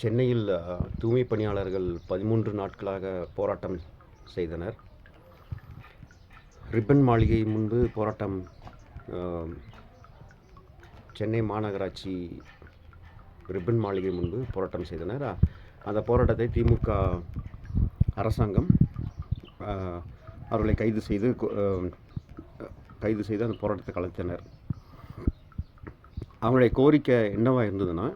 சென்னையில் தூய்மை பணியாளர்கள் பதிமூன்று நாட்களாக போராட்டம் செய்தனர். ரிப்பன் மாளிகை முன்பு போராட்டம் சென்னை மாநகராட்சி ரிப்பன் மாளிகை முன்பு போராட்டம் செய்தனர். அந்த போராட்டத்தை திமுக அரசாங்கம் அவர்களை கைது செய்து கைது செய்து அந்த போராட்டத்தை கலைத்தனர். அவங்களுடைய கோரிக்கை என்னவாக இருந்ததுன்னா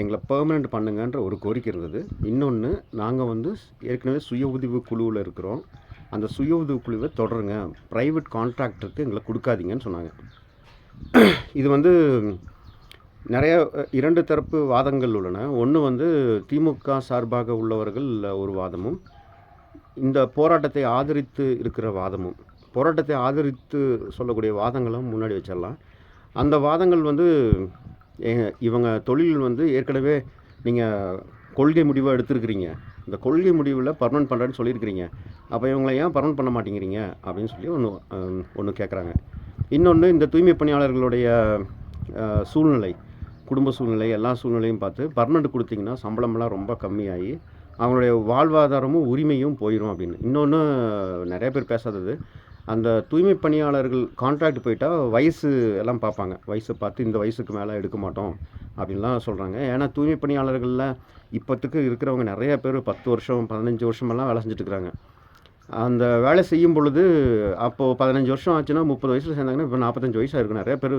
எங்களை பெர்மனெண்ட் பண்ணுங்கன்ற ஒரு கோரிக்கை இருந்தது. இன்னொன்று நாங்கள் வந்து ஏற்கனவே சுய உதவி குழுவில் இருக்கிறோம். அந்த சுய உதவி குழுவை தொடருங்க. ப்ரைவேட் கான்ட்ராக்டருக்கு எங்களை கொடுக்காதீங்கன்னு சொன்னாங்க. இது வந்து நிறைய இரண்டு தரப்பு வாதங்கள் உள்ளன. ஒன்று வந்து திமுக சார்பாக உள்ளவர்கள் ஒரு வாதமும் இந்த போராட்டத்தை ஆதரித்து இருக்கிற வாதமும் போராட்டத்தை ஆதரித்து சொல்லக்கூடிய வாதங்களும் முன்னாடி வச்சிடலாம் அந்த வாதங்கள் வந்து இவங்க தொழில் வந்து ஏற்கனவே நீங்கள் கொள்கை முடிவை எடுத்திருக்கிறீங்க. இந்த கொள்கை முடிவில் பர்மனெண்ட் பண்ணுறேன்னு சொல்லியிருக்கிறீங்க. அப்போ இவங்களை ஏன் பர்மனெண்ட் பண்ண மாட்டேங்கிறீங்க? அப்படின்னு சொல்லி ஒன்று ஒன்று கேட்குறாங்க இன்னொன்று இந்த தூய்மை பணியாளர்களுடைய சூழ்நிலை குடும்ப சூழ்நிலை எல்லா சூழ்நிலையும் பார்த்து பர்மனெண்ட் கொடுத்தீங்கன்னா சம்பளமெல்லாம் ரொம்ப கம்மியாகி அவங்களுடைய வாழ்வாதாரமும் உரிமையும் போயிடும் அப்படின்னு. இன்னொன்று நிறைய பேர் பேசாதது அந்த தூய்மை பணியாளர்கள் கான்ட்ராக்ட் போயிட்டால் வயசு எல்லாம் பார்ப்பாங்க. வயசை பார்த்து இந்த வயசுக்கு மேலே எடுக்க மாட்டோம் அப்படின்லாம் சொல்கிறாங்க ஏன்னா தூய்மை பணியாளர்களில் இப்போத்துக்கு இருக்கிறவங்க நிறைய பேர் பத்து வருஷம் பதினஞ்சு வருஷமெல்லாம் வேலை செஞ்சுட்டுருக்குறாங்க அந்த வேலை செய்யும் பொழுது அப்போது பதினஞ்சு வருஷம் ஆச்சுன்னா முப்பது வயசில் சேர்ந்தாங்கன்னா இப்போ நாற்பத்தஞ்சு வயசாக இருக்கும் நிறைய பேர்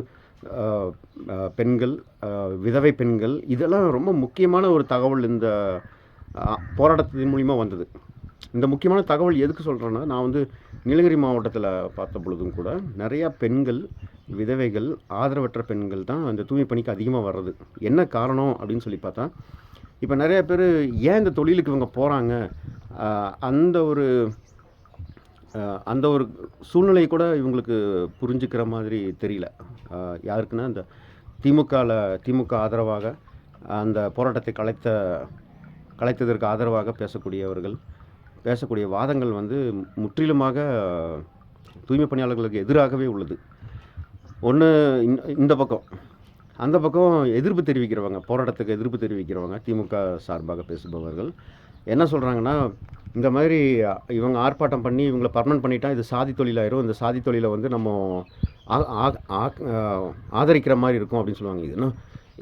பெண்கள் விதவை பெண்கள் இதெல்லாம் ரொம்ப முக்கியமான ஒரு தகவல் இந்த போராட்டத்தின் மூலிமா வந்தது. இந்த முக்கியமான தகவல் எதுக்கு சொல்கிறேன்னா நான் வந்து நீலகிரி மாவட்டத்தில் பார்த்த பொழுதும் கூட நிறையா பெண்கள் விதவைகள் ஆதரவற்ற பெண்கள் தான் அந்த தூய்மை பணிக்கு அதிகமாக வர்றது. என்ன காரணம் அப்படின்னு சொல்லி பார்த்தா இப்போ நிறையா பேர் ஏன் இந்த தொழிலுக்கு இவங்க போகிறாங்க அந்த ஒரு அந்த ஒரு சூழ்நிலை கூட இவங்களுக்கு புரிஞ்சுக்கிற மாதிரி தெரியல. யாருக்குன்னா இந்த திமுகவில் திமுக ஆதரவாக அந்த போராட்டத்தை கலைத்த கலைத்ததற்கு ஆதரவாக பேசக்கூடியவர்கள் பேசக்கூடிய வாதங்கள் வந்து முற்றிலுமாக தூய்மை பணியாளர்களுக்கு எதிராகவே உள்ளது. ஒன்று இந்த பக்கம். அந்த பக்கம் எதிர்ப்பு தெரிவிக்கிறவங்க போராட்டத்துக்கு எதிர்ப்பு தெரிவிக்கிறவங்க திமுக சார்பாக பேசுபவர்கள் என்ன சொல்கிறாங்கன்னா இந்த மாதிரி இவங்க ஆர்ப்பாட்டம் பண்ணி இவங்களை பர்மனன்ட் பண்ணிட்டா இது சாதி தொழிலாயிரும். இந்த சாதி தொழிலை வந்து நம்ம ஆ- ஆ- ஆதரிக்கிற மாதிரி இருக்கும் அப்படின்னு சொல்லுவாங்க. இது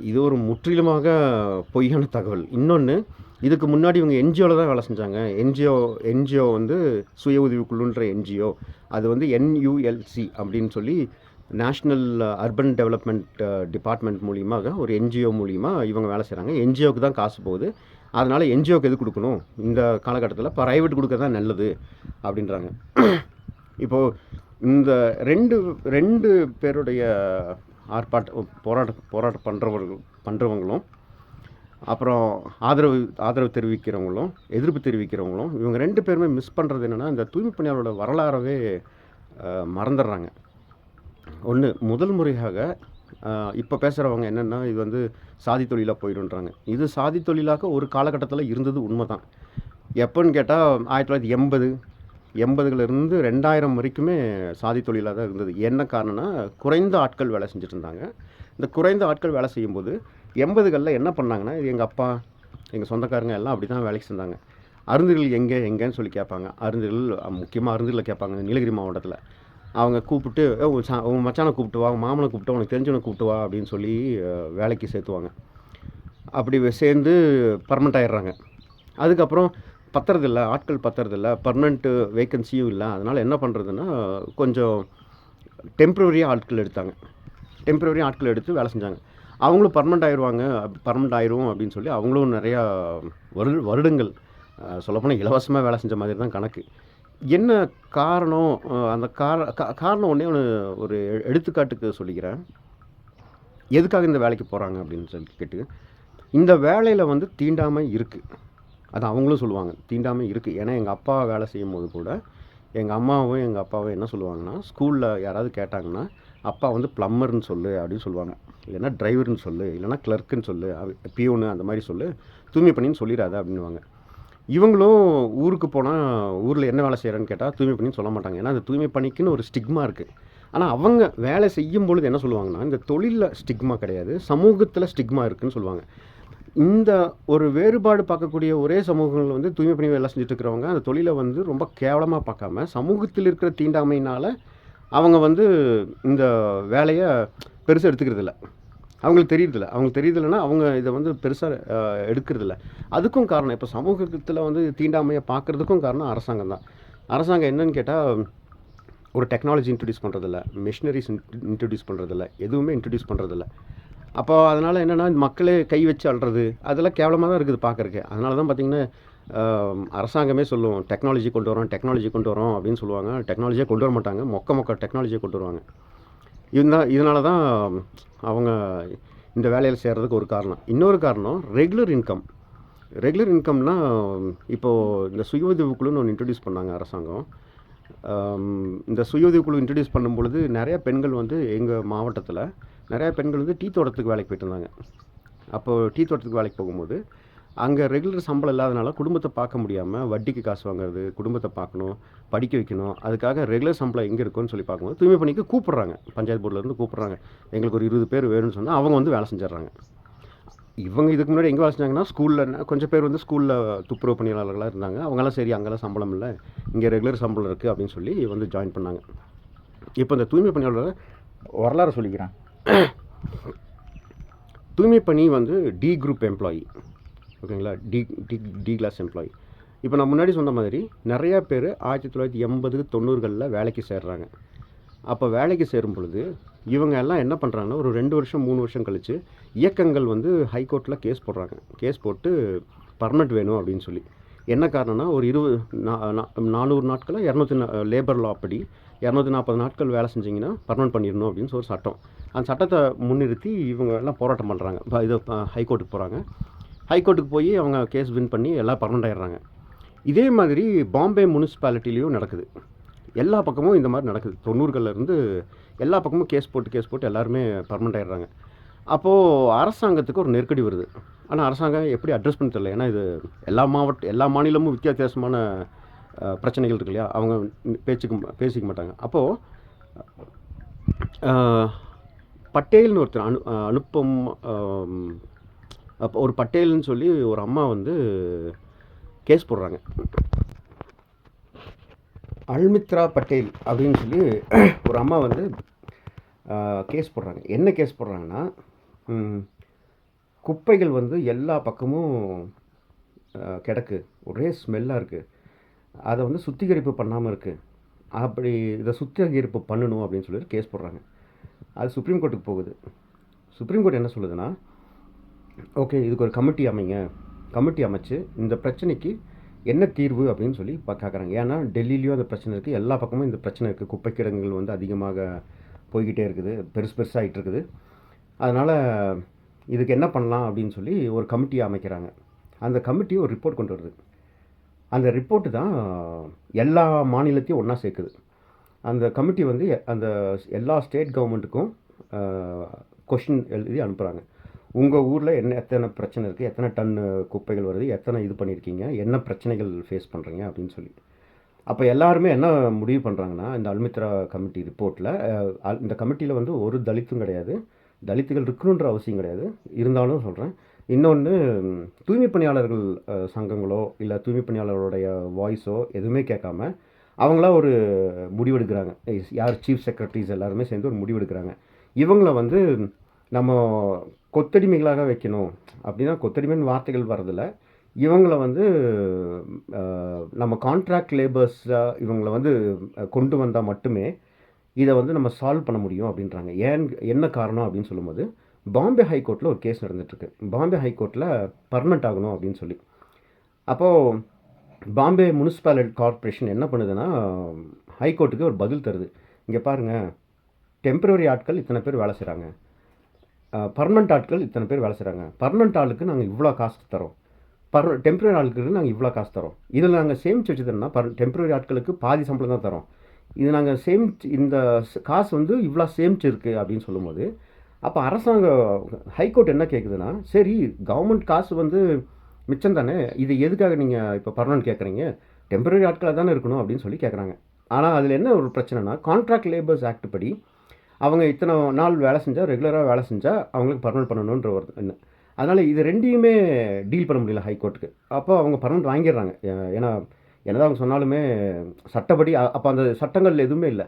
இது ஒரு முற்றிலுமாக பொய்யான தகவல். இன்னொன்று இதுக்கு முன்னாடி இவங்க என்ஜிஓவில் தான் வேலை செஞ்சாங்க. என்ஜிஓ என்ஜிஓ வந்து சுய உதவிக்குழுன்ற என்ஜிஓ அது வந்து என்யூஎல்சி அப்படின்னு சொல்லி நேஷ்னல் அர்பன் டெவலப்மெண்ட் டிபார்ட்மெண்ட் மூலியமாக ஒரு என்ஜிஓ மூலியமாக இவங்க வேலை செய்கிறாங்க என்ஜிஓக்கு தான் காசு போகுது. அதனால் என்ஜிஓக்கு எது கொடுக்கணும்? இந்த காலகட்டத்தில் ப்ரைவேட் கொடுக்க தான் நல்லது அப்படின்றாங்க. இப்போது இந்த ரெண்டு ரெண்டு பேருடைய ஆர்ப்பாட்ட போராட்ட போராட்டம் பண்ணுறவர்கள் பண்ணுறவங்களும் அப்புறம் ஆதரவு ஆதரவு தெரிவிக்கிறவங்களும் எதிர்ப்பு தெரிவிக்கிறவங்களும் இவங்க ரெண்டு பேருமே மிஸ் பண்ணுறது என்னென்னா இந்த தூய்மை பணியாளரோட வரலாறவே மறந்துடுறாங்க. ஒன்று முதல் முறையாக இப்போ பேசுகிறவங்க என்னென்னா இது வந்து சாதி தொழிலாக போயிடுன்றாங்க இது சாதி தொழிலாக ஒரு காலகட்டத்தில் இருந்தது உண்மை தான் எப்போன்னு கேட்டால் ஆயிரத்தி தொள்ளாயிரத்தி எண்பது எண்பதுலேருந்து ரெண்டாயிரம் வரைக்குமே சாதி தொழிலாக தான் இருந்தது. என்ன காரணம்னா குறைந்த ஆட்கள் வேலை செஞ்சுட்டு இருந்தாங்க. இந்த குறைந்த ஆட்கள் வேலை செய்யும்போது எண்பதுகளில் என்ன பண்ணாங்கன்னா இது எங்கள் அப்பா எங்கள் சொந்தக்காரங்க எல்லாம் அப்படி தான் வேலைக்கு செஞ்சாங்க அருந்துகள் எங்கே எங்கேன்னு சொல்லி கேட்பாங்க. அருந்துகள் முக்கியமாக அருந்துகளில் கேட்பாங்க நீலகிரி மாவட்டத்தில். அவங்க கூப்பிட்டு உன் சா- உன் மச்சானை கூப்பிட்டு வா மாமனை கூப்பிட்டு உனக்கு தெரிஞ்சவனை கூப்பிட்டு வா அப்படின்னு சொல்லி வேலைக்கு சேர்த்துவாங்க. அப்படி சேர்ந்து பர்மனெண்ட் ஆயிடுறாங்க. அதுக்கப்புறம் பத்துறதில்ல ஆட்கள் பத்துறதில்ல பர்மனெண்ட்டு வேக்கன்சியும் இல்லை. அதனால் என்ன பண்ணுறதுன்னா கொஞ்சம் டெம்ப்ரவரியாக ஆட்கள் எடுத்தாங்க. டெம்ப்ரவரி ஆட்கள் எடுத்து வேலை செஞ்சாங்க. அவங்களும் பர்மனெண்ட் ஆயிடுவாங்க பர்மனெண்ட் ஆயிரும் அப்படின்னு சொல்லி அவங்களும் நிறையா வருட வருடங்கள் சொல்லப்போனால் இலவசமாக வேலை செஞ்ச மாதிரி தான் கணக்கு. என்ன காரணம் அந்த கார காரணம் ஒன்றே ஒன்று ஒரு எடுத்துக்காட்டுக்கு சொல்லிக்கிறேன். எதுக்காக இந்த வேலைக்கு போகிறாங்க அப்படின்னு சொல்லி கேட்டு இந்த வேலையில் வந்து தீண்டாமை இருக்குது அது அவங்களும் சொல்லுவாங்க தீண்டாமை இருக்குது ஏன்னா எங்கள் அப்பா வேலை செய்யும் போது கூட எங்கள் அம்மாவும் எங்கள் அப்பாவும் என்ன சொல்லுவாங்கன்னா ஸ்கூலில் யாராவது கேட்டாங்கன்னா அப்பா வந்து ப்ளம்மர்னு சொல்லு அப்படின்னு சொல்லுவாங்க. இல்லைன்னா டிரைவர்னு சொல்லு இல்லைன்னா கிளர்க்குன்னு சொல்லு பியூனு அந்த மாதிரி சொல்லு தூய்மை பண்ணின்னு சொல்லிடாத அப்படின்னுவாங்க. இவங்களும் ஊருக்கு போனால் ஊரில் என்ன வேலை செய்கிறேன்னு கேட்டால் தூய்மை பண்ணின்னு சொல்ல மாட்டாங்க. ஏன்னா அந்த தூய்மை பணிக்குன்னு ஒரு ஸ்டிக்மா இருக்குது ஆனால் அவங்க வேலை செய்யும் பொழுது என்ன சொல்லுவாங்கன்னா இந்த தொழிலில் ஸ்டிக்மா கிடையாது சமூகத்தில் ஸ்டிக்மா இருக்குன்னு சொல்லுவாங்க. இந்த ஒரு வேறுபாடு பார்க்கக்கூடிய ஒரே சமூகங்கள் வந்து தூய்மை பணி வேலை செஞ்சுட்டு இருக்கிறவங்க அந்த தொழிலை வந்து ரொம்ப கேவலமாக பார்க்காம சமூகத்தில் இருக்கிற தீண்டாமையினால் அவங்க வந்து இந்த வேலையை பெருசாக எடுத்துக்கிறதில்ல. அவங்களுக்கு தெரியுறதில்ல. அவங்களுக்கு தெரியுதில்லைன்னா அவங்க இதை வந்து பெருசாக எடுக்கிறதில்ல. அதுக்கும் காரணம் இப்போ சமூகத்தில் வந்து தீண்டாமையை பார்க்குறதுக்கும் காரணம் அரசாங்கம் தான். அரசாங்கம் என்னன்னு கேட்டால் ஒரு டெக்னாலஜி இன்ட்ரடியூஸ் பண்ணுறதில்ல மிஷினரிஸ் இன்ட்ரடியூஸ் பண்ணுறதில்ல எதுவுமே இன்ட்ரடியூஸ் பண்ணுறதில்ல அப்போ அதனால் என்னென்னா மக்களே கை வச்சு அழுறது அதெல்லாம் கேவலமாக தான் இருக்குது பார்க்குறக்கு அதனால தான் பார்த்திங்கன்னா அரசாங்கமே சொல்லும் டெக்னாலஜி கொண்டு வரோம் டெக்னாலஜி கொண்டு வரோம் அப்படின்னு சொல்லுவாங்க. டெக்னாலஜியே கொண்டு வர மாட்டாங்க. மொக்க மொக்க டெக்னாலஜியை கொண்டு வருவாங்க. இதுதான் இதனால தான் அவங்க இந்த வேலையில் சேர்கிறதுக்கு ஒரு காரணம். இன்னொரு காரணம் ரெகுலர் இன்கம் ரெகுலர் இன்கம்னா இப்போது இந்த சுய உதவிக்குழுன்னு ஒன்று இன்ட்ரடியூஸ் பண்ணாங்க அரசாங்கம். இந்த சுய உதவிக்குழு இன்ட்ரடியூஸ் பண்ணும் பொழுது நிறையா பெண்கள் வந்து எங்கள் மாவட்டத்தில் நிறையா பெண்கள் வந்து டீ தோட்டத்துக்கு வேலைக்கு போயிட்டு இருந்தாங்க. அப்போது டீ தோட்டத்துக்கு வேலைக்கு போகும்போது அங்கே ரெகுலர் சம்பளம் இல்லாதனால குடும்பத்தை பார்க்க முடியாமல் வட்டிக்கு காசு வாங்குறது குடும்பத்தை பார்க்கணும் படிக்க வைக்கணும் அதுக்காக ரெகுலர் சம்பளம் எங்கே இருக்குன்னு சொல்லி பார்க்கும்போது தூய்மை பணிக்கு கூப்பிட்றாங்க. பஞ்சாயத்து போர்டிலேருந்து கூப்பிட்றாங்க. எங்களுக்கு ஒரு இருபது பேர் வேணும்னு சொன்னால் அவங்க வந்து வேலை செஞ்சிடுறாங்க. இவங்க இதுக்கு முன்னாடி எங்கே வேலை செஞ்சாங்கன்னா ஸ்கூலில் கொஞ்சம் பேர் வந்து ஸ்கூலில் துப்புரவு பணியாளர்களாக இருந்தாங்க. அவங்கெல்லாம் சரி அங்கெல்லாம் சம்பளம் இல்லை. இங்கே ரெகுலர் சம்பளம் இருக்குது அப்படின்னு சொல்லி வந்து ஜாயின் பண்ணாங்க. இப்போ இந்த தூய்மை பணியாளர் வரலாறு சொல்லிக்கிறேன். தூய்மை பணி வந்து டி குரூப் எம்ப்ளாயி ஓகேங்களா? D D D class employee இப்போ நான் முன்னாடி சொன்ன மாதிரி நிறையா பேர் ஆயிரத்தி தொள்ளாயிரத்தி எண்பது தொண்ணூறுகளில் வேலைக்கு சேர்றாங்க. அப்போ வேலைக்கு சேரும் பொழுது இவங்க எல்லாம் என்ன பண்ணுறாங்கன்னா ஒரு ரெண்டு வருஷம் மூணு வருஷம் கழித்து இயக்கங்கள் வந்து ஹைகோர்ட்டில் கேஸ் போடுறாங்க. கேஸ் போட்டு பர்மனெண்ட் வேணும் அப்படின்னு சொல்லி. என்ன காரணம்னா ஒரு இருபது நா- நா- நானூறு நாட்களில் இரநூத்தி லேபர் லா அப்படி இரநூத்தி நாற்பது நாட்கள் வேலை செஞ்சிங்கன்னா பர்மனெண்ட் பண்ணிடணும் அப்படின்னு சொல்லி ஒரு சட்டம். அந்த சட்டத்தை முன்னிறுத்தி இவங்க எல்லாம் போராட்டம் பண்ணுறாங்க இதை ஹைகோர்ட்டுக்கு போகிறாங்க ஹைகோர்ட்டுக்கு போய் அவங்க கேஸ் வின் பண்ணி எல்லாம் பர்மனெண்ட் ஆயிடுறாங்க இதே மாதிரி பாம்பே முனிசிபாலிட்டிலையும் நடக்குது. எல்லா பக்கமும் இந்த மாதிரி நடக்குது. தொண்ணூறுகள்லேருந்து எல்லா பக்கமும் கேஸ் போட்டு கேஸ் போட்டு எல்லாருமே பர்மனெண்ட் ஆயிடுறாங்க அப்போது அரசாங்கத்துக்கு ஒரு நெருக்கடி வருது. ஆனால் அரசாங்கம் எப்படி அட்ரஸ் பண்ண தெரியல. ஏன்னா இது எல்லா மாவட்ட எல்லா மாநிலமும் வித்தியாசமான பிரச்சனைகள் இருக்கு இல்லையா? அவங்க பேச்சுக்க பேசிக்க மாட்டாங்க. அப்போது பட்டேல்னு ஒருத்தர் அனு அனுப்பம் அப்போ ஒரு பட்டேல்னு சொல்லி ஒரு அம்மா வந்து கேஸ் போடுறாங்க. அல்மித்ரா பட்டேல் அப்படின்னு சொல்லி ஒரு அம்மா வந்து கேஸ் போடுறாங்க. என்ன கேஸ் போடுறாங்கன்னா குப்பைகள் வந்து எல்லா பக்கமும் கிடக்கு. ஒரே ஸ்மெல்லாக இருக்குது அதை வந்து சுத்திகரிப்பு பண்ணாமல் இருக்குது அப்படி இதை சுத்திகரிப்பு பண்ணணும் அப்படின்னு சொல்லிட்டு கேஸ் போடுறாங்க. அது சுப்ரீம் கோர்ட்டுக்கு போகுது. சுப்ரீம் கோர்ட் என்ன சொல்லுதுன்னா ஓகே இதுக்கு ஒரு கமிட்டி அமைங்க. கமிட்டி அமைச்சு இந்த பிரச்சனைக்கு என்ன தீர்வு அப்படின்னு சொல்லி பா கேட்குறாங்க ஏன்னா டெல்லியிலையும் அந்த பிரச்சனை இருக்குது எல்லா பக்கமும் இந்த பிரச்சனை இருக்குது குப்பை கிடங்குகள் வந்து அதிகமாக போய்கிட்டே இருக்குது. பெருசு பெருசாகிட்டு இருக்குது. அதனால் இதுக்கு என்ன பண்ணலாம் அப்படின்னு சொல்லி ஒரு கமிட்டியை அமைக்கிறாங்க. அந்த கமிட்டி ஒரு ரிப்போர்ட் கொண்டு வருது. அந்த ரிப்போர்ட்டு தான் எல்லா மாநிலத்தையும் ஒன்றா சேர்க்குது. அந்த கமிட்டி வந்து அந்த எல்லா ஸ்டேட் கவர்மெண்ட்டுக்கும் கொஷின் எழுதி அனுப்புகிறாங்க உங்கள் ஊரில் என்ன எத்தனை பிரச்சனை இருக்குது எத்தனை டன் குப்பைகள் வருது எத்தனை இது பண்ணியிருக்கீங்க என்ன பிரச்சனைகள் ஃபேஸ் பண்ணுறீங்க அப்படின்னு சொல்லி. அப்போ எல்லாருமே என்ன முடிவு பண்ணுறாங்கன்னா இந்த அல்மித்ரா கமிட்டி ரிப்போர்ட்டில் இந்த கமிட்டியில் வந்து ஒரு தலித்தும் கிடையாது. தலித்துகள் இருக்கணுன்ற அவசியம் கிடையாது. இருந்தாலும் சொல்கிறேன் இன்னொன்று தூய்மை பணியாளர்கள் சங்கங்களோ இல்லை தூய்மை பணியாளர்களுடைய வாய்ஸோ எதுவுமே கேட்காம அவங்களா ஒரு முடிவெடுக்கிறாங்க. யார் சீஃப் செக்ரட்டரிஸ் எல்லாருமே சேர்ந்து ஒரு முடிவெடுக்கிறாங்க. இவங்கள வந்து நம்ம கொத்தடிமைகளாக வைக்கணும். அப்படின்னா கொத்தடிமைன்னு வார்த்தைகள் வரதில்ல இவங்களை வந்து நம்ம கான்ட்ராக்ட் லேபர்ஸாக இவங்களை வந்து கொண்டு வந்தால் மட்டுமே இதை வந்து நம்ம சால்வ் பண்ண முடியும் அப்படின்றாங்க. ஏன் என்ன காரணம் அப்படின்னு சொல்லும்போது பாம்பே ஹைகோர்ட்டில் ஒரு கேஸ் நடந்துட்டுருக்கு. பாம்பே ஹைகோர்ட்டில் பர்மனெண்ட் ஆகணும் அப்படின்னு சொல்லி. அப்போது பாம்பே முனிசிபாலிட்டி கார்ப்பரேஷன் என்ன பண்ணுதுன்னா ஹைகோர்ட்டுக்கு ஒரு பதில் தருது. இங்கே பாருங்கள் டெம்பரரி ஆட்கள் இத்தனை பேர் வேலை செய்கிறாங்க பர்மனண்ட் ஆட்கள் இத்தனை பேர் வேலை செய்கிறாங்க பர்மனண்ட் ஆளுக்கு நாங்கள் இவ்வளோ காசு தரோம் பர் டெம்பரரி ஆட்களுக்கு நாங்கள் இவ்வளோ காசு தரோம் இதில் நாங்கள் சேமித்து வச்சுருந்தோம்னா பர் டெம்பரரி ஆட்களுக்கு பாதி சம்பளம் தான் தரோம் இது நாங்கள் சேமிச்சு இந்த காசு வந்து இவ்வளோ சேமிச்சிருக்கு அப்படின்னு சொல்லும்போது அப்போ அரசாங்கம் ஹைகோர்ட் என்ன கேட்குதுன்னா சரி கவர்மெண்ட் காசு வந்து மிச்சம் தானே இது எதுக்காக நீங்கள் இப்போ பர்மனன்ட் கேட்குறீங்க டெம்பரரி ஆட்களாக தானே இருக்கணும் அப்படின்னு சொல்லி கேட்குறாங்க ஆனால் அதில் என்ன ஒரு பிரச்சனைனா கான்ட்ராக்ட் லேபர்ஸ் ஆக்ட் படி அவங்க இத்தனை நாள் வேலை செஞ்சால் ரெகுலராக வேலை செஞ்சால் அவங்களுக்கு பர்மனன்ட் பண்ணணுன்ற ஒரு என்ன அதனால் இது ரெண்டையுமே டீல் பண்ண முடியல ஹைகோர்ட்டுக்கு அப்போ அவங்க பர்மனெண்ட் வாங்கிடுறாங்க. ஏன்னா என்னதான் அவங்க சொன்னாலுமே சட்டப்படி அப்போ அந்த சட்டங்கள் எதுவுமே இல்லை.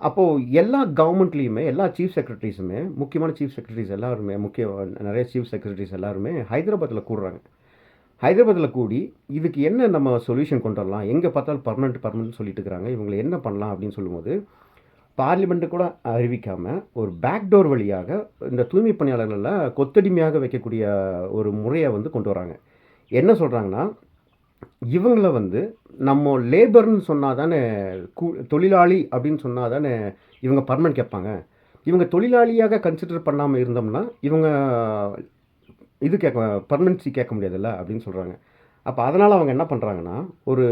அப்போது எல்லா கவர்மெண்ட்லேயுமே எல்லா சீஃப் செக்ரட்டரிஸுமே முக்கியமான சீஃப் செக்ரட்டரிஸ் எல்லாருமே முக்கிய நிறைய சீஃப் செக்ரட்டரிஸ் எல்லாருமே ஹைதராபாத்தில் கூடுறாங்க. ஹைதராபாத்தில் கூடி இதுக்கு என்ன நம்ம சொல்யூஷன் கொண்டு வரலாம்? எங்கே பார்த்தாலும் பர்மனெண்ட் பர்மனெண்ட் சொல்லிட்டு இருக்கிறாங்க. இவங்களை என்ன பண்ணலாம் அப்படின்னு சொல்லும்போது பார்லிமெண்ட்டு கூட அறிவிக்காமல் ஒரு பேக்டோர் வழியாக இந்த தூய்மை பணியாளர்களில் கொத்தடிமையாக வைக்கக்கூடிய ஒரு முறையை வந்து கொண்டு வராங்க. என்ன சொல்கிறாங்கன்னா இவங்கள வந்து நம்ம லேபர்னு சொன்னால் தானே கூ தொழிலாளி அப்படின்னு சொன்னால் தானே இவங்க பர்மனெண்ட் கேட்பாங்க. இவங்க தொழிலாளியாக கன்சிடர் பண்ணாமல் இருந்தோம்னா இவங்க இது கேட்க பர்மனன்சி கேட்க முடியாதுல்ல அப்படின்னு சொல்கிறாங்க அப்போ அதனால் அவங்க என்ன பண்ணுறாங்கன்னா ஒரு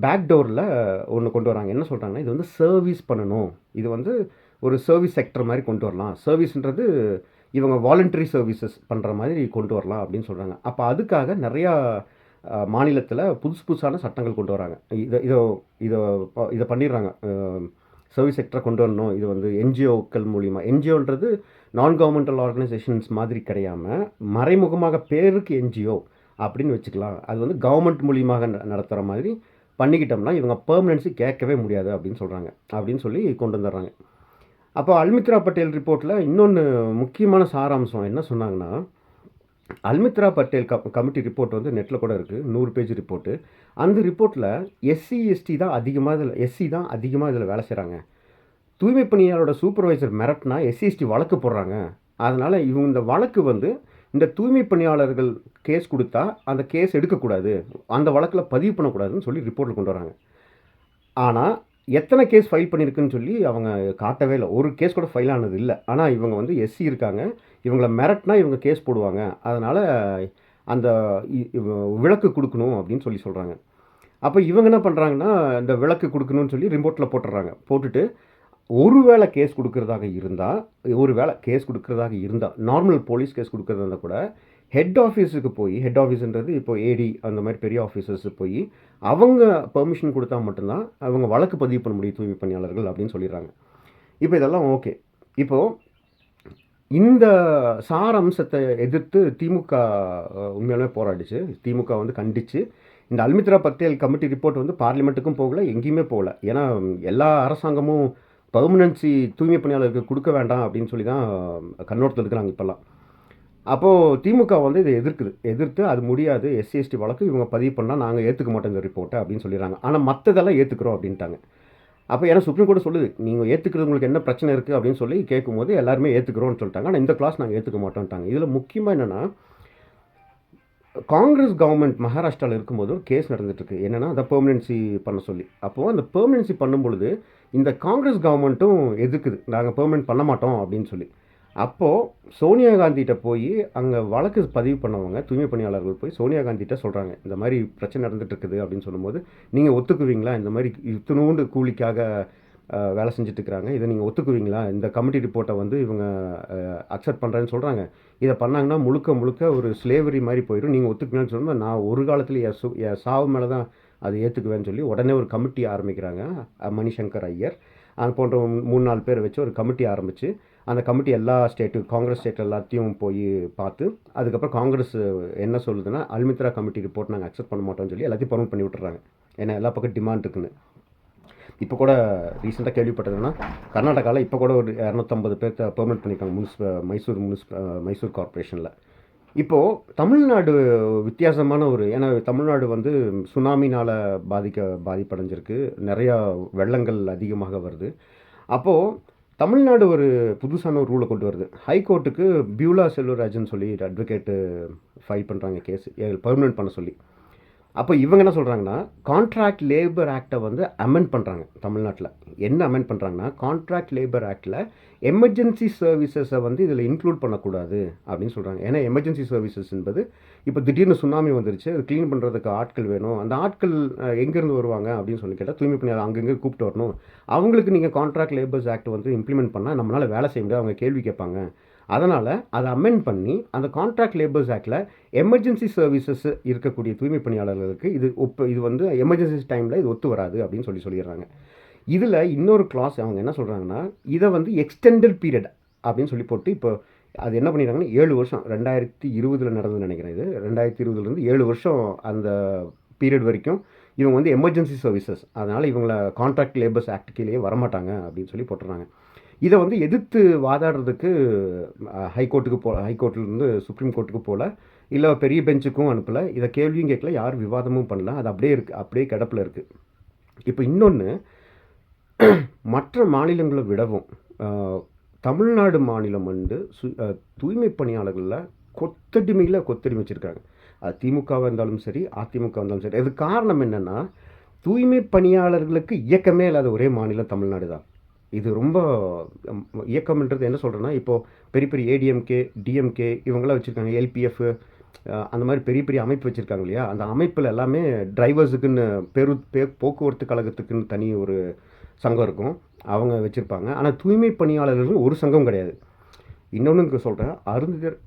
பேக் டோரில் ஒன்று கொண்டு வராங்க. என்ன சொல்கிறாங்கன்னா இது வந்து சர்வீஸ் பண்ணணும். இது வந்து ஒரு சர்வீஸ் செக்டர் மாதிரி கொண்டு வரலாம். சர்வீஸ்ன்றது இவங்க வாலண்டரி சர்வீசஸ் பண்ணுற மாதிரி கொண்டு வரலாம் அப்படின்னு சொல்கிறாங்க அப்போ அதுக்காக நிறையா மாநிலத்தில் புதுசு புதுசான சட்டங்கள் கொண்டு வராங்க. இதை இதை இதை இதை பண்ணிடுறாங்க. சர்வீஸ் செக்டரை கொண்டு வரணும். இது வந்து என்ஜிஓக்கள் மூலிமா என்ஜிஓன்றது நான் கவர்மெண்டல் ஆர்கனைசேஷன்ஸ் மாதிரி கிடையாமல் மறைமுகமாக பேருக்கு என்ஜிஓ அப்படின்னு வச்சுக்கலாம். அது வந்து கவர்மெண்ட் மூலியமாக ந- நடத்துகிற மாதிரி பண்ணிக்கிட்டோம்னா இவங்க பெர்மனன்சி கேட்கவே முடியாது அப்படின்னு சொல்கிறாங்க அப்படின்னு சொல்லி கொண்டு வந்துடுறாங்க. அப்போ அல்மித்ரா பட்டேல் ரிப்போர்ட்டில் இன்னொன்று முக்கியமான சாராம்சம் என்ன சொன்னாங்கன்னா Almitra Patel com committee report வந்து நெட்டில் கூட இருக்குது நூறு பேஜ் ரிப்போர்ட்டு அந்த ரிப்போர்ட்டில் எஸ்சி எஸ்டி தான் அதிகமாக இதில் எஸ்சி தான் அதிகமாக இதில் வேலை செய்கிறாங்க தூய்மை பணியாளரோட சூப்பர்வைசர் மிரட்டினா எஸ்சி எஸ்டி வழக்கு போடுறாங்க. அதனால் இவங்க இந்த வழக்கு வந்து இந்த தூய்மை பணியாளர்கள் கேஸ் கொடுத்தா அந்த கேஸ் எடுக்கக்கூடாது அந்த வழக்கில் பதிவு பண்ணக்கூடாதுன்னு சொல்லி ரிப்போர்ட்டில் கொண்டு வராங்க. ஆனால் எத்தனை கேஸ் ஃபைல் பண்ணியிருக்குன்னு சொல்லி அவங்க காட்டவே இல்லை. ஒரு கேஸ் கூட ஃபைல் ஆனது இல்லை. ஆனால் இவங்க வந்து எஸ்சி இருக்காங்க. இவங்கள மிரட்டினா இவங்க கேஸ் போடுவாங்க. அதனால் அந்த இ- விளக்கு கொடுக்கணும் அப்படின்னு சொல்லி சொல்கிறாங்க அப்போ இவங்க என்ன பண்ணுறாங்கன்னா இந்த விளக்கு கொடுக்கணும்னு சொல்லி ரிப்போர்ட்டில் போட்டுடுறாங்க போட்டுட்டு ஒருவேளை கேஸ் கொடுக்கறதாக இருந்தால் ஒரு வேளை கேஸ் கொடுக்கறதாக இருந்தால் நார்மல் போலீஸ் கேஸ் கொடுக்கறதா இருந்தால் கூட ஹெட் ஆஃபீஸுக்கு போய் ஹெட் ஆஃபீஸுன்றது இப்போ ஏடி அந்த மாதிரி பெரிய ஆஃபீஸர்ஸ் போய் அவங்க பெர்மிஷன் கொடுத்தா மட்டும்தான் அவங்க வழக்கு பதிவு பண்ண முடியும் தூய்மை பணியாளர்கள் அப்படின்னு சொல்லிடுறாங்க. இப்போ இதெல்லாம் ஓகே இப்போது இந்த சார் அம்சத்தை எதிர்த்து திமுக உண்மையாலுமே போராடிச்சு. திமுக வந்து கண்டிச்சு. இந்த அல்மித்ரா பட்டேல் கமிட்டி ரிப்போர்ட் வந்து பார்லிமெண்ட்டுக்கும் போகல எங்கேயுமே போகல. ஏன்னா எல்லா அரசாங்கமும் பர்மனன்சி தூய்மை பணியாளருக்கு கொடுக்க வேண்டாம் அப்படின்னு சொல்லி தான் கண்ணோட்டத்தில் இருக்கிறாங்க இப்போல்லாம். அப்போது திமுக வந்து இதை எதிர்க்குது. எதிர்த்து அது முடியாது. எஸ்சிஎஸ்டி வழக்கு இவங்க பதிவு பண்ணால் நாங்கள் ஏற்றுக்க மாட்டோம் இந்த ரிப்போர்ட்டை அப்படின்னு சொல்லிடுறாங்க. ஆனால் மற்றதெல்லாம் ஏற்றுக்கிறோம் அப்படின்ட்டாங்க. அப்போ ஏன்னா சுப்ரீம் கோர்ட் சொல்லுது நீங்கள் ஏற்றுக்கிறது உங்களுக்கு என்ன பிரச்சனை இருக்குது அப்படின்னு சொல்லி கேட்கும்போது எல்லாருமே ஏற்றுக்கிறோன்னு சொல்லிட்டாங்க. ஆனால் இந்த கிளாஸ் நாங்கள் ஏற்றுக்க மாட்டோம்ட்டாங்க. இதில் முக்கியமாக என்னென்னா காங்கிரஸ் கவர்மெண்ட் மகாராஷ்டிராவில் இருக்கும்போது ஒரு கேஸ் நடந்துட்டுருக்கு. என்னென்னா அதை பெர்மனன்சி பண்ண சொல்லி. அப்போது அந்த பெர்மனன்சி பண்ணும் பொழுது இந்த காங்கிரஸ் கவர்மெண்ட்டும் எதிர்க்குது நாங்கள் பெர்மனன்ட் பண்ண மாட்டோம் அப்படின்னு சொல்லி. அப்போது சோனியா காந்திகிட்ட போய் அங்கே வழக்கு பதிவு பண்ணவங்க தூய்மை பணியாளர்கள் போய் சோனியா காந்திகிட்ட சொல்கிறாங்க இந்த மாதிரி பிரச்சனை நடந்துட்டு இருக்குது அப்படின்னு சொல்லும்போது நீங்கள் ஒத்துக்குவீங்களா? இந்த மாதிரி இத்தினோண்டு கூலிக்காக வேலை செஞ்சுட்ருக்கிறாங்க. இதை நீங்கள் ஒத்துக்குவீங்களா? இந்த கமிட்டி ரிப்போர்ட்டை வந்து இவங்க அக்செப்ட் பண்ணுறேன்னு சொல்கிறாங்க இதை பண்ணாங்கன்னா முழுக்க முழுக்க ஒரு ஸ்லேவரி மாதிரி போயிடும் நீங்கள் ஒத்துக்குவீங்கன்னு சொன்னால் நான் ஒரு காலத்தில் என் சு என் சாவு மேலே தான் அதை ஏற்றுக்குவேன்னு சொல்லி உடனே ஒரு கமிட்டி ஆரம்பிக்கிறாங்க. மணிசங்கர் ஐயர். அது போன்ற மூணு நாலு பேரை வச்சு ஒரு கமிட்டி ஆரம்பித்து அந்த கமிட்டி எல்லா ஸ்டேட்டு காங்கிரஸ் ஸ்டேட் எல்லாத்தையும் போய் பார்த்து அதுக்கப்புறம் காங்கிரஸ் என்ன சொல்லுதுன்னா அல்மித்ரா கமிட்டி ரிப்போர்ட் நாங்கள் அக்செப்ட் பண்ண மாட்டோம்னு சொல்லி எல்லாத்தையும் பர்மிட் பண்ணி விட்டுறாங்க. ஏன்னா எல்லா பக்கம் டிமாண்ட் இருக்குன்னு. இப்போ கூட ரீசெண்டாக கேள்விப்பட்டதுன்னா கர்நாடகாவில் இப்போ கூட ஒரு இரநூத்தம்பது பேர்த்த பெர்மனெண்ட் பண்ணியிருக்காங்க முனிசிப மைசூர் முனிசிப மைசூர் கார்ப்பரேஷனில் இப்போது தமிழ்நாடு வித்தியாசமான ஒரு ஏன்னா தமிழ்நாடு வந்து சுனாமினால் பாதிக்க பாதிப்படைஞ்சிருக்கு. நிறையா வெள்ளங்கள் அதிகமாக வருது. அப்போது தமிழ்நாடு ஒரு புதுசான ஒரு ரூலை கொண்டு வருது. ஹைகோர்ட்டுக்கு பியூலா செல்வராஜன் சொல்லி அட்வொகேட்டு ஃபைல் பண்ணுறாங்க கேஸ் பெர்மனெண்ட் பண்ண சொல்லி. அப்போ இவங்க என்ன சொல்கிறாங்கன்னா கான்ட்ராக்ட் லேபர் ஆக்டை வந்து அமெண்ட் பண்ணுறாங்க தமிழ்நாட்டில். என்ன அமெண்ட் பண்ணுறாங்கன்னா கான்ட்ராக்ட் லேபர் ஆக்டில் எமர்ஜென்சி சர்வீசஸை வந்து இதில் இன்க்ளூட் பண்ணக்கூடாது அப்படின்னு சொல்கிறாங்க ஏன்னா எமர்ஜென்சி சர்வீசஸ் என்பது இப்போ திடீர்னு சுனாமி வந்துருச்சு அது க்ளீன் பண்ணுறதுக்கு ஆட்கள் வேணும். அந்த ஆட்கள் எங்கேருந்து வருவாங்க அப்படின்னு சொல்லி கேட்டால் தூய்மை பணியாளர் அங்கங்கே கூப்பிட்டு வரணும். அவங்களுக்கு நீங்கள் கான்ட்ராக்ட் லேபர்ஸ் ஆக்ட் வந்து இம்ப்ளிமெண்ட் பண்ணால் நம்மளால் வேலை செய்ய முடியாது. அவங்க கேள்வி கேட்பாங்க. அதனால் அதை அமெண்ட் பண்ணி அந்த கான்ட்ராக்ட் லேபர்ஸ் ஆக்டில் எமர்ஜென்சி சர்வீசஸ் இருக்கக்கூடிய தூய்மை பணியாளர்களுக்கு இது ஒப்பு இது வந்து எமர்ஜென்சி டைமில் இது ஒத்து வராது அப்படின்னு சொல்லி சொல்லிடுறாங்க. இதில் இன்னொரு கிளாஸ் அவங்க என்ன சொல்கிறாங்கன்னா இதை வந்து எக்ஸ்டெண்டட் பீரியட் அப்படின்னு சொல்லி போட்டு இப்போ அது என்ன பண்ணிடுறாங்கன்னா ஏழு வருஷம் ரெண்டாயிரத்தி இருபதில் நடந்ததுன்னு நினைக்கிறேன் இது. ரெண்டாயிரத்தி இருபதுலேருந்து ஏழு வருஷம் அந்த பீரியட் வரைக்கும் இவங்க வந்து எமர்ஜென்சி சர்வீசஸ் அதனால் இவங்கள கான்ட்ராக்ட் லேபர்ஸ் ஆக்ட் கீழே வரமாட்டாங்க அப்படின்னு சொல்லி போட்டுறாங்க இதை வந்து எதிர்த்து வாதாடுறதுக்கு ஹைகோர்ட்டுக்கு போ ஹைகோர்ட்லேருந்து சுப்ரீம் கோர்ட்டுக்கு போகல இல்லை பெரிய பெஞ்சுக்கும் அனுப்பலை. இதை கேள்வியும் கேட்கல யார் விவாதமும் பண்ணல. அது அப்படியே இருக்குது அப்படியே கிடப்பில் இருக்குது இப்போ இன்னொன்று மற்ற மாநிலங்களை விடவும் தமிழ்நாடு மாநிலம் வந்து சு தூய்மை பணியாளர்களில் கொத்தடிமையில் கொத்தடிமை வச்சுருக்காங்க. அது திமுகவாக இருந்தாலும் சரி அதிமுக இருந்தாலும் சரி. அது காரணம் என்னென்னா தூய்மை பணியாளர்களுக்கு இயக்கமே இல்லாத ஒரே மாநிலம் தமிழ்நாடு தான். இது ரொம்ப இயக்கம்ன்றது என்ன சொல்கிறேன்னா இப்போது பெரிய பெரிய ஏடிஎம்கே டிஎம்கே இவங்களாம் வச்சுருக்காங்க எல்பிஎஃப் அந்த மாதிரி பெரிய பெரிய அமைப்பு வச்சுருக்காங்க இல்லையா? அந்த அமைப்பில் எல்லாமே டிரைவர்ஸுக்குன்னு பெரு பே போக்குவரத்து கழகத்துக்குன்னு தனி ஒரு சங்கம் இருக்கும். அவங்க வச்சுருப்பாங்க. ஆனால் தூய்மை பணியாளர்கள் ஒரு சங்கம் கிடையாது. இன்னொன்று சொல்கிறேன் அருந்தர்